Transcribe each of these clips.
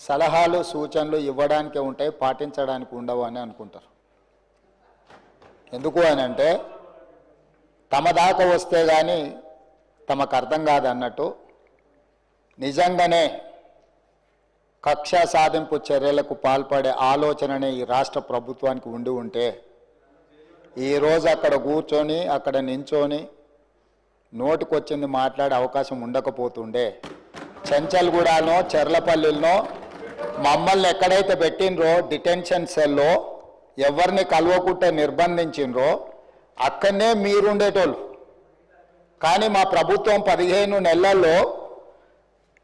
సలహాలు సూచనలు ఇవ్వడానికే ఉంటాయి పాటించడానికి ఉండవు అని అనుకుంటారు. ఎందుకు అని అంటే తమ దాకా వస్తే కానీ తమకు అర్థం కాదన్నట్టు నిజంగానే కక్ష సాధింపు చర్యలకు పాల్పడే ఆలోచననే ఈ రాష్ట్ర ప్రభుత్వానికి ఉండి ఉంటే ఈరోజు అక్కడ కూర్చొని అక్కడ నించొని నోటికొచ్చింది మాట్లాడే అవకాశం ఉండకపోతుండే చెంచల్గూడనో చెర్లపల్లిలో మమ్మల్ని ఎక్కడైతే పెట్టినరో డిటెన్షన్ సెల్లో ఎవరిని కలవకుంటే నిర్బంధించినరో అక్కడనే మీరుండేటోళ్ళు. కానీ మా ప్రభుత్వం పదిహేను నెలల్లో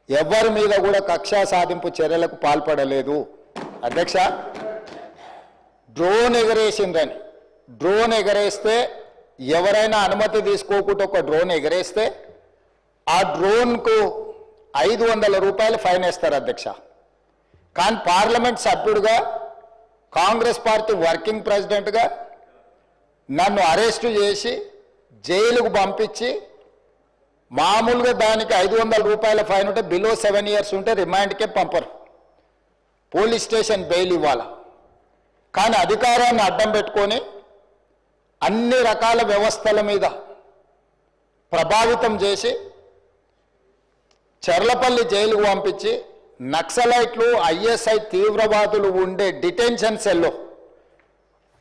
ఎవరి మీద కూడా కక్షా సాధింపు చర్యలకు పాల్పడలేదు. అధ్యక్ష డ్రోన్ ఎగరేసిందని డ్రోన్ ఎగరేస్తే ఎవరైనా అనుమతి తీసుకోకుండా ఒక డ్రోన్ ఎగరేస్తే ఆ డ్రోన్కు ఐదు వందల రూపాయలు ఫైన్ వేస్తారు అధ్యక్ష. కానీ పార్లమెంట్ సభ్యుడిగా కాంగ్రెస్ పార్టీ వర్కింగ్ ప్రెసిడెంట్గా నన్ను అరెస్టు చేసి జైలుకు పంపించి మామూలుగా దానికి ఐదు వందల రూపాయల ఫైన్ ఉంటే బిలో సెవెన్ ఇయర్స్ ఉంటే రిమాండ్కే పంపరు. పోలీస్ స్టేషన్ బెయిల్ ఇవ్వాల. కానీ అధికారాన్ని అడ్డం పెట్టుకొని అన్ని రకాల వ్యవస్థల మీద ప్రభావితం చేసి చెర్లపల్లి జైలుకు పంపించి నక్సలైట్లు ఐఎస్ఐ తీవ్రవాదులు ఉండే డిటెన్షన్ సెల్లో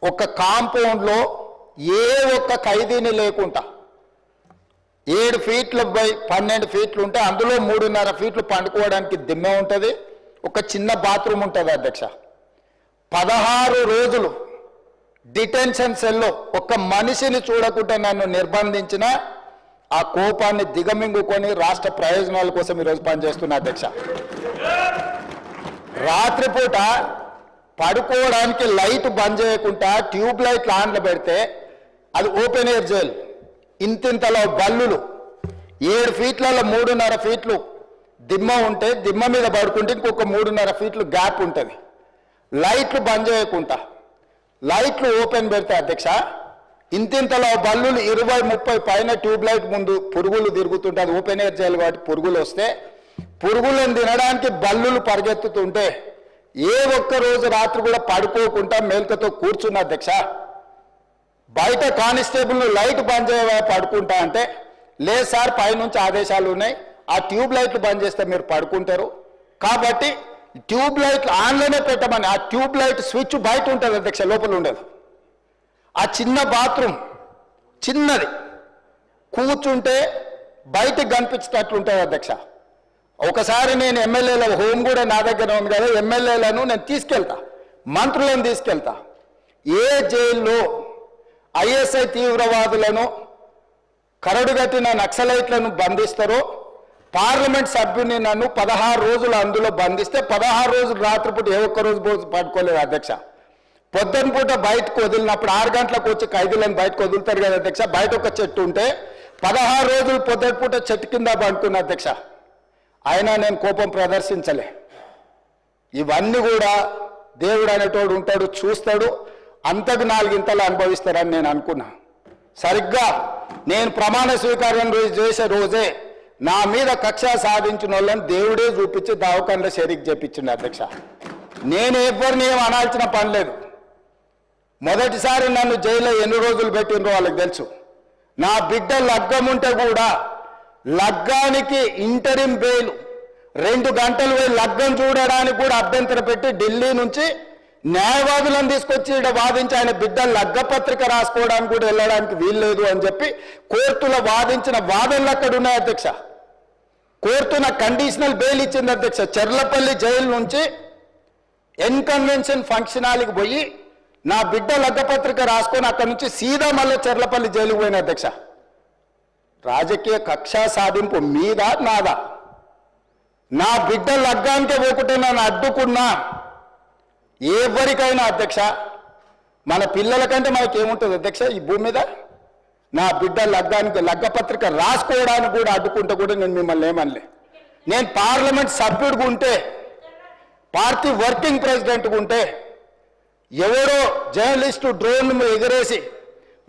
ఒక కాంపౌండ్లో ఏ ఒక్క ఖైదీని లేకుండా ఏడు ఫీట్లు బై పన్నెండు ఫీట్లు ఉంటే అందులో మూడున్నర ఫీట్లు పండుకోవడానికి దిమ్మె ఉంటుంది ఒక చిన్న బాత్రూమ్ ఉంటుంది అధ్యక్ష. పదహారు రోజులు డిటెన్షన్ సెల్లో ఒక మనిషిని చూడకుండా నన్ను నిర్బంధించిన ఆ కోపాన్ని దిగమింగుకొని రాష్ట్ర ప్రయోజనాల కోసం ఈరోజు పనిచేస్తున్నా అధ్యక్ష. రాత్రిపూట పడుకోవడానికి లైట్ బంద్ చేయకుండా ట్యూబ్ లైట్లు ఆన్లో పెడితే అది ఓపెన్ ఎయిర్ జైల్. ఇంతింతలో బల్లులు. ఏడు ఫీట్లలో మూడున్నర ఫీట్లు దిమ్మ ఉంటే దిమ్మ మీద పడుకుంటే ఇంకొక మూడున్నర ఫీట్లు గ్యాప్ ఉంటుంది. లైట్లు బంద్ చేయకుండా. లైట్లు ఓపెన్ పెడితే అధ్యక్ష ఇంతింతలో బల్లులు ఇరవై ముప్పై పైన ట్యూబ్ లైట్ ముందు పురుగులు తిరుగుతుంటే అది ఓపెన్ ఎయిర్ చేయాలి కాబట్టి పురుగులు వస్తే పురుగులను తినడానికి బల్లులు పరిగెత్తుతుంటే ఏ ఒక్క రోజు రాత్రి కూడా పడుకోకుండా మేల్కతో కూర్చున్న అధ్యక్ష. బయట కానిస్టేబుల్ను లైట్ బంద్ చేయవా పడుకుంటా అంటే లేదు సార్ పైనుంచి ఆదేశాలు ఉన్నాయి. ఆ ట్యూబ్ లైట్లు బంద్ చేస్తే మీరు పడుకుంటారు. కాబట్టి ట్యూబ్ లైట్లు ఆన్లోనే పెట్టమని ఆ ట్యూబ్ లైట్ స్విచ్ బయట ఉంటుంది అధ్యక్ష లోపల ఉండదు. ఆ చిన్న బాత్రూమ్ చిన్నది. కూర్చుంటే బయటకు కనిపించేటట్లు ఉంటుంది అధ్యక్ష. ఒకసారి నేను ఎమ్మెల్యేల హోమ్ కూడా నా దగ్గర ఉంది కదా ఎమ్మెల్యేలను నేను తీసుకెళ్తా మంత్రులను తీసుకెళ్తా. ఏ జైల్లో ఐఎస్ఐ తీవ్రవాదులను కరడుగట్టిన నక్సలైట్లను బంధిస్తారో పార్లమెంట్ సభ్యుని నన్ను పదహారు రోజులు అందులో బంధిస్తే పదహారు రోజులు రాత్రిపూట ఏ ఒక్క రోజు పట్టుకోలేదు పడుకోలేదు అధ్యక్ష. పొద్దున పూట బయటకు వదిలినప్పుడు ఆరు గంటలకు వచ్చి ఖైదీలను బయటకు వదులుతారు కదా అధ్యక్ష బయట ఒక చెట్టు ఉంటే పదహారు రోజులు పొద్దున పూట చెట్టు కింద పండుకున్న అధ్యక్ష. అయినా నేను కోపం ప్రదర్శించలే. ఇవన్నీ కూడా దేవుడు అనేటోడు ఉంటాడు చూస్తాడు అంతకు నాలుగింతలు అనుభవిస్తారని నేను అనుకున్నా. సరిగ్గా నేను ప్రమాణ స్వీకారం రోజు చేసే రోజే నా మీద కక్ష సాధించిన వాళ్ళని దేవుడే చూపించి దావకంలో షరీక్ చేపించిండు అధ్యక్ష. నేను ఎవరిని ఏం అనాల్సిన పని లేదు. మొదటిసారి నన్ను జైల్లో ఎన్ని రోజులు పెట్టిండ్రో వాళ్ళకి తెలుసు. నా బిడ్డ లగ్గం ఉంటే కూడా లగ్గానికి ఇంటరిం బెయిల్. రెండు గంటలు పోయి లగ్గం చూడడానికి కూడా అభ్యంతర పెట్టి ఢిల్లీ నుంచి న్యాయవాదులను తీసుకొచ్చి ఇక్కడ వాదించి ఆయన బిడ్డ లగ్గపత్రిక రాసుకోవడానికి కూడా వెళ్ళడానికి వీల్లేదు అని చెప్పి కోర్టులో వాదించిన వాదనలు అక్కడ ఉన్నాయి అధ్యక్ష. కోర్టు నాకు కండిషనల్ బెయిల్ ఇచ్చింది అధ్యక్ష. చెర్లపల్లి జైలు నుంచి ఎన్కన్వెన్షన్ ఫంక్షన్ హాల్కి పోయి నా బిడ్డ లగ్గపత్రిక రాసుకొని అక్కడి నుంచి సీదా మళ్ళీ చెర్లపల్లి జైలుకు పోయిన అధ్యక్ష. రాజకీయ కక్ష సాధింపు మీద నాదా? నా బిడ్డ లగ్గానికే పోకుంటే నన్ను అడ్డుకున్నా? ఎవరికైనా అధ్యక్ష? మన పిల్లలకంటే మనకేముంటుంది అధ్యక్ష ఈ భూమి మీద? నా బిడ్డ లగ్గానికి లగ్గపత్రిక రాసుకోవడానికి కూడా అడ్డుకుంటే కూడా నేను మిమ్మల్ని ఏమనలే. నేను పార్లమెంట్ సభ్యుడిగా ఉంటే పార్టీ వర్కింగ్ ప్రెసిడెంట్గా ఉంటే ఎవరో జర్నలిస్టు డ్రోన్ ఎగరేసి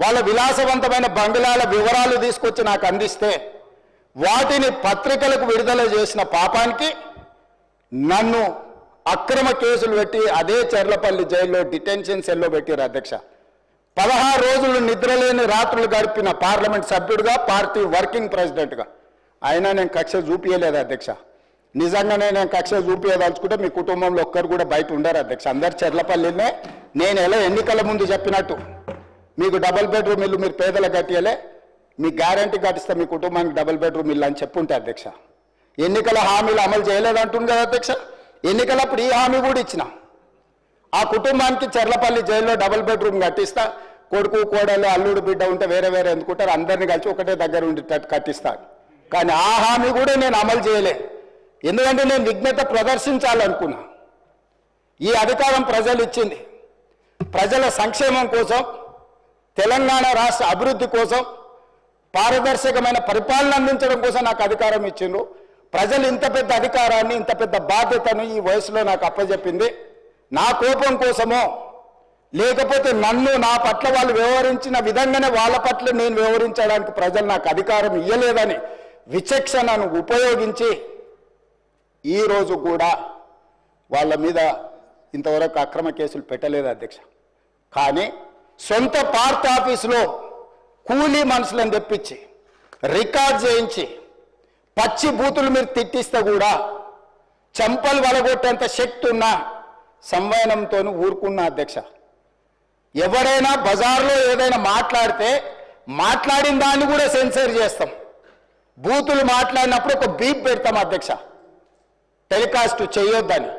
వాళ్ళ విలాసవంతమైన బంగ్లాల వివరాలు తీసుకొచ్చి నాకు అందిస్తే వాటిని పత్రికలకు విడుదల చేసిన పాపానికి నన్ను అక్రమ కేసులు పెట్టి అదే చెర్లపల్లి జైల్లో డిటెన్షన్ సెల్లో పెట్టారు అధ్యక్ష. పదహారు రోజులు నిద్రలేని రాత్రులు గడిపిన పార్లమెంట్ సభ్యుడిగా పార్టీ వర్కింగ్ ప్రెసిడెంట్గా. అయినా నేను కక్ష చూపించలేదు అధ్యక్ష. నిజంగానే నేను కక్ష చూపించదలుచుకుంటే మీ కుటుంబంలో ఒక్కరు కూడా బయట ఉండరు అధ్యక్ష. అందరు చెర్లపల్లినే. నేను ఎలా ఎన్నికల ముందు చెప్పినట్టు మీకు డబుల్ బెడ్రూమ్ ఇల్లు మీరు పేదలకు కట్టియలే మీ గ్యారంటీ కట్టిస్తే మీ కుటుంబానికి డబుల్ బెడ్రూమ్ ఇల్లు అని చెప్పుంటే అధ్యక్ష. ఎన్నికల హామీలు అమలు చేయలేదంటుంది కదా అధ్యక్ష. ఎన్నికలప్పుడు ఈ హామీ కూడా ఇచ్చిన. ఆ కుటుంబానికి చెర్లపల్లి జైల్లో డబుల్ బెడ్రూమ్ కట్టిస్తా కొడుకు కోడలు అల్లుడు బిడ్డ ఉంటే వేరే వేరే ఎందుకుంటారు అందరిని కలిసి ఒకటే దగ్గర ఉండేటట్టు కట్టిస్తాను కానీ ఆ హామీ కూడా నేను అమలు చేయలే. ఎందుకంటే నేను విఘ్నత ప్రదర్శించాలనుకున్నా. ఈ అధికారం ప్రజలు ఇచ్చింది. ప్రజల సంక్షేమం కోసం తెలంగాణ రాష్ట్ర అభివృద్ధి కోసం పారదర్శకమైన పరిపాలన అందించడం కోసం నాకు అధికారం ఇచ్చిండ్రు. ప్రజలు ఇంత పెద్ద అధికారాన్ని ఇంత పెద్ద బాధ్యతను ఈ వయసులో నాకు అప్పజెప్పింది నా కోపం కోసమో లేకపోతే నన్ను నా పట్ల వాళ్ళు వ్యవహరించిన విధంగానే వాళ్ళ పట్ల నేను వ్యవహరించడానికి ప్రజలు నాకు అధికారం ఇవ్వలేదని విచక్షణను ఉపయోగించి ఈరోజు కూడా వాళ్ళ మీద ఇంతవరకు అక్రమ కేసులు పెట్టలేదు అధ్యక్ష. కానీ సొంత పార్ట్ ఆఫీసులో కూలీ మనుషులను తెప్పించి రికార్డ్ చేయించి పచ్చి బూతులు మీరు తిట్టిస్తే కూడా చెంపలు వలగొట్టేంత శక్తి ఉన్న సంవయనంతో ఊరుకున్న అధ్యక్ష. ఎవరైనా బజార్లో ఏదైనా మాట్లాడితే మాట్లాడిన దాన్ని కూడా సెన్సర్ చేస్తాం. బూతులు మాట్లాడినప్పుడు ఒక బీప్ పెడతాం అధ్యక్ష. టెలికాస్ట్ చేయొద్దని.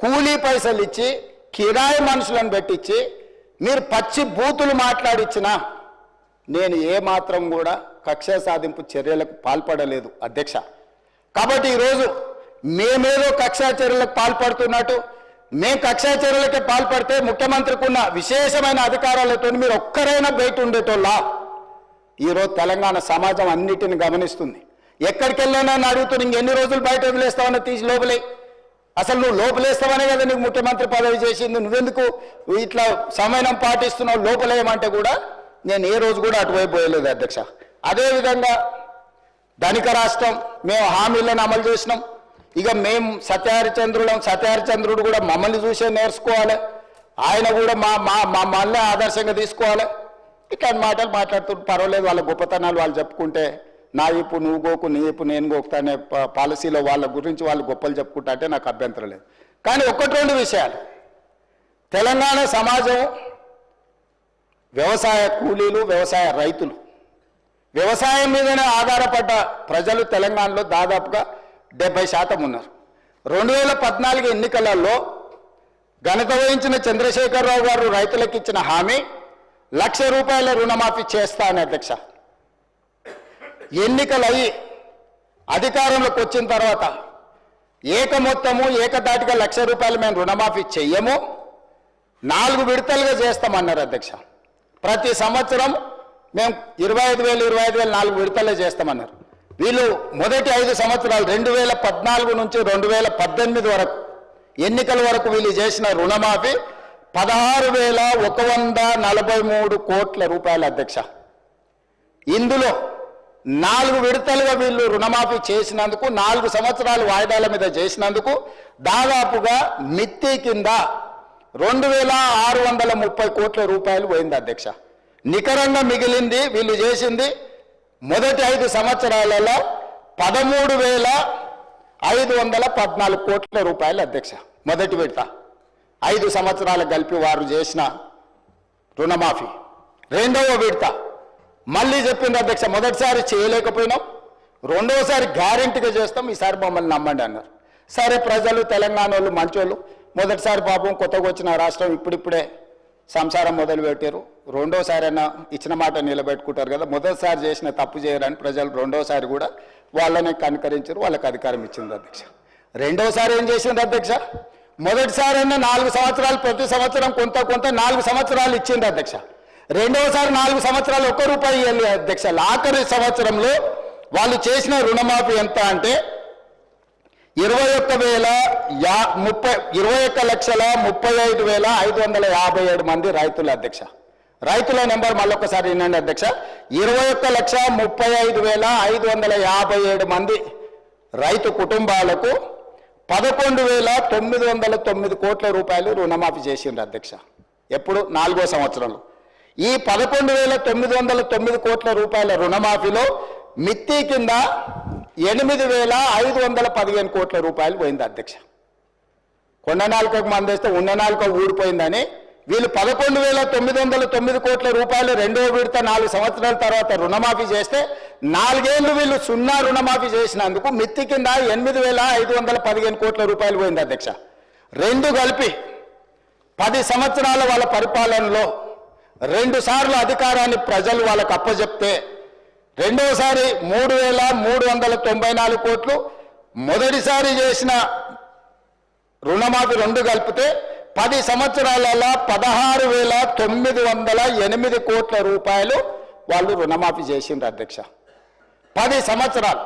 కూలీ పైసలు ఇచ్చి కిరాయి మనుషులను పెట్టించి మీరు పచ్చి బూతులు మాట్లాడిచ్చినా నేను ఏ మాత్రం కూడా కక్ష సాధింపు చర్యలకు పాల్పడలేదు అధ్యక్ష. కాబట్టి ఈరోజు మేమేదో కక్షా చర్యలకు పాల్పడుతున్నట్టు మేము కక్షా చర్యలకే పాల్పడితే ముఖ్యమంత్రికి ఉన్న విశేషమైన అధికారాలతో మీరు ఒక్కరైనా బయట ఉండేటోళ్ళా? ఈరోజు తెలంగాణ సమాజం అన్నిటిని గమనిస్తుంది. ఎక్కడికి వెళ్ళానని అని అడుగుతున్నా ఇంకెన్ని రోజులు బయట వదిలేస్తామని తీసి లోపలే. అసలు నువ్వు లోపలేస్తావనే కదా నీకు ముఖ్యమంత్రి పదవి చేసింది. నువ్వెందుకు ఇట్లా సమయం పాటిస్తున్నావు? లోపలేయమంటే కూడా నేను ఏ రోజు కూడా అటువైపు పోయలేదు అధ్యక్ష. అదేవిధంగా ధనిక రాష్ట్రం మేము హామీలను అమలు చేసినాం. ఇక మేము సత్యహరిచంద్రులం సత్యహరిచంద్రుడు కూడా మమ్మల్ని చూసే నేర్చుకోవాలి. ఆయన కూడా మా మా మా మళ్ళీ ఆదర్శంగా తీసుకోవాలి. ఇట్లాంటి మాటలు మాట్లాడుతూ పర్వాలేదు వాళ్ళ గొప్పతనాలు వాళ్ళు చెప్పుకుంటే నా ఇప్పు నువ్వు గోకు నీ ఇప్పు నేను గోకుతా అనే పాలసీలో వాళ్ళ గురించి వాళ్ళు గొప్పలు చెప్పుకుంటా అంటే నాకు అభ్యంతరం లేదు. కానీ ఒక్కటి రెండు విషయాలు. తెలంగాణ సమాజం వ్యవసాయ కూలీలు వ్యవసాయ రైతులు. వ్యవసాయం మీదనే ఆధారపడ్డ ప్రజలు తెలంగాణలో దాదాపుగా డెబ్బై శాతం ఉన్నారు. రెండు వేల పద్నాలుగు ఎన్నికలలో ఘనత వహించిన చంద్రశేఖరరావు గారు రైతులకు ఇచ్చిన హామీ లక్ష రూపాయల రుణమాఫీ చేస్తా అని అధ్యక్ష. ఎన్నికలు అయ్యి అధికారంలోకి వచ్చిన తర్వాత ఏక మొత్తము ఏకదాటిగా లక్ష రూపాయలు మేము రుణమాఫీ చెయ్యము. నాలుగు విడతలుగా చేస్తామన్నారు అధ్యక్ష. ప్రతి సంవత్సరం మేము ఇరవై ఐదు వేలు ఇరవై ఐదు వేలు నాలుగు విడతలే చేస్తామన్నారు. వీళ్ళు మొదటి ఐదు సంవత్సరాలు రెండు వేల పద్నాలుగు నుంచి రెండు వేల పద్దెనిమిది వరకు ఎన్నికల వరకు వీళ్ళు చేసిన రుణమాఫీ పదహారు వేల ఒక వంద నలభై మూడు కోట్ల రూపాయల అధ్యక్ష. ఇందులో నాలుగు విడతలుగా వీళ్ళు రుణమాఫీ చేసినందుకు నాలుగు సంవత్సరాలు వాయిదాల మీద చేసినందుకు దాదాపుగా మిత్తి కింద రెండు వేల ఆరు వందల ముప్పై కోట్ల రూపాయలు పోయింది అధ్యక్ష. నికరంగా మిగిలింది వీళ్ళు చేసింది మొదటి ఐదు సంవత్సరాలలో పదమూడు వేల ఐదు వందల పద్నాలుగు కోట్ల రూపాయలు అధ్యక్ష మొదటి విడత. ఐదు సంవత్సరాలు కలిపి వారు చేసిన రుణమాఫీ. రెండవ విడత. మళ్ళీ చెప్పింది అధ్యక్ష మొదటిసారి చేయలేకపోయినాం రెండవసారి గ్యారెంటీగా చేస్తాం ఈసారి మమ్మల్ని నమ్మండి అన్నారు. సరే ప్రజలు తెలంగాణ వాళ్ళు మంచోళ్ళు. మొదటిసారి పాపం కొత్తగా వచ్చిన రాష్ట్రం ఇప్పుడిప్పుడే సంసారం మొదలు పెట్టారు. రెండోసారి అయినా ఇచ్చిన మాట నిలబెట్టుకుంటారు కదా మొదటిసారి చేసిన తప్పు చేయరని ప్రజలు రెండోసారి కూడా వాళ్ళని కనుకరించారు వాళ్ళకి అధికారం ఇచ్చింది అధ్యక్ష. రెండోసారి ఏం చేసింది అధ్యక్ష? మొదటిసారి అయినా నాలుగు సంవత్సరాలు ప్రతి సంవత్సరం కొంత కొంత నాలుగు సంవత్సరాలు ఇచ్చింది అధ్యక్ష. రెండవసారి నాలుగు సంవత్సరాలు ఒక్క రూపాయి ఇవ్వాలి అధ్యక్ష. ఆఖరి సంవత్సరంలో వాళ్ళు చేసిన రుణమాఫీ ఎంత అంటే ఇరవై ఒక్క వేల యా ముప్పై ఇరవై ఒక్క లక్షల ముప్పై ఐదు వేల ఐదు వందల యాభై ఏడు మంది రైతుల అధ్యక్ష. రైతుల నెంబర్ మళ్ళొకసారి వినండి అధ్యక్ష. ఇరవై ఒక్క లక్ష ముప్పై ఐదు వేల ఐదు వందల యాభై ఏడు మంది రైతు కుటుంబాలకు పదకొండు వేల తొమ్మిది వందల తొమ్మిది కోట్ల రూపాయలు రుణమాఫీ చేసిండ్రు అధ్యక్ష. ఎప్పుడు? నాలుగో సంవత్సరంలో. ఈ పదకొండు వేల తొమ్మిది వందల తొమ్మిది కోట్ల రూపాయల రుణమాఫీలో మిత్తి కింద ఎనిమిది వేల ఐదు వందల పదిహేను కోట్ల రూపాయలు పోయింది అధ్యక్ష. కొండ నాలుకకు మందేస్తే ఉన్న నాలుక ఊడిపోయిందని వీళ్ళు పదకొండు వేల తొమ్మిది వందల తొమ్మిది కోట్ల రూపాయలు రెండో విడత నాలుగు సంవత్సరాల తర్వాత రుణమాఫీ చేస్తే నాలుగేళ్ళు వీళ్ళు సున్నా రుణమాఫీ చేసినందుకు మిత్తి కింద ఎనిమిది వేల ఐదు వందల పదిహేను కోట్ల రూపాయలు పోయింది అధ్యక్ష. రెండు కలిపి పది సంవత్సరాల వాళ్ళ పరిపాలనలో రెండు సార్లు అధికారాన్ని ప్రజలు వాళ్ళకు అప్పజెప్తే రెండోసారి మూడు వేల మూడు వందల తొంభై నాలుగు కోట్లు మొదటిసారి చేసిన రుణమాఫీ రెండు కలిపితే పది సంవత్సరాలలో పదహారు వేల తొమ్మిది వందల ఎనిమిది కోట్ల రూపాయలు వాళ్ళు రుణమాఫీ చేసిండ్రు అధ్యక్ష. పది సంవత్సరాలు.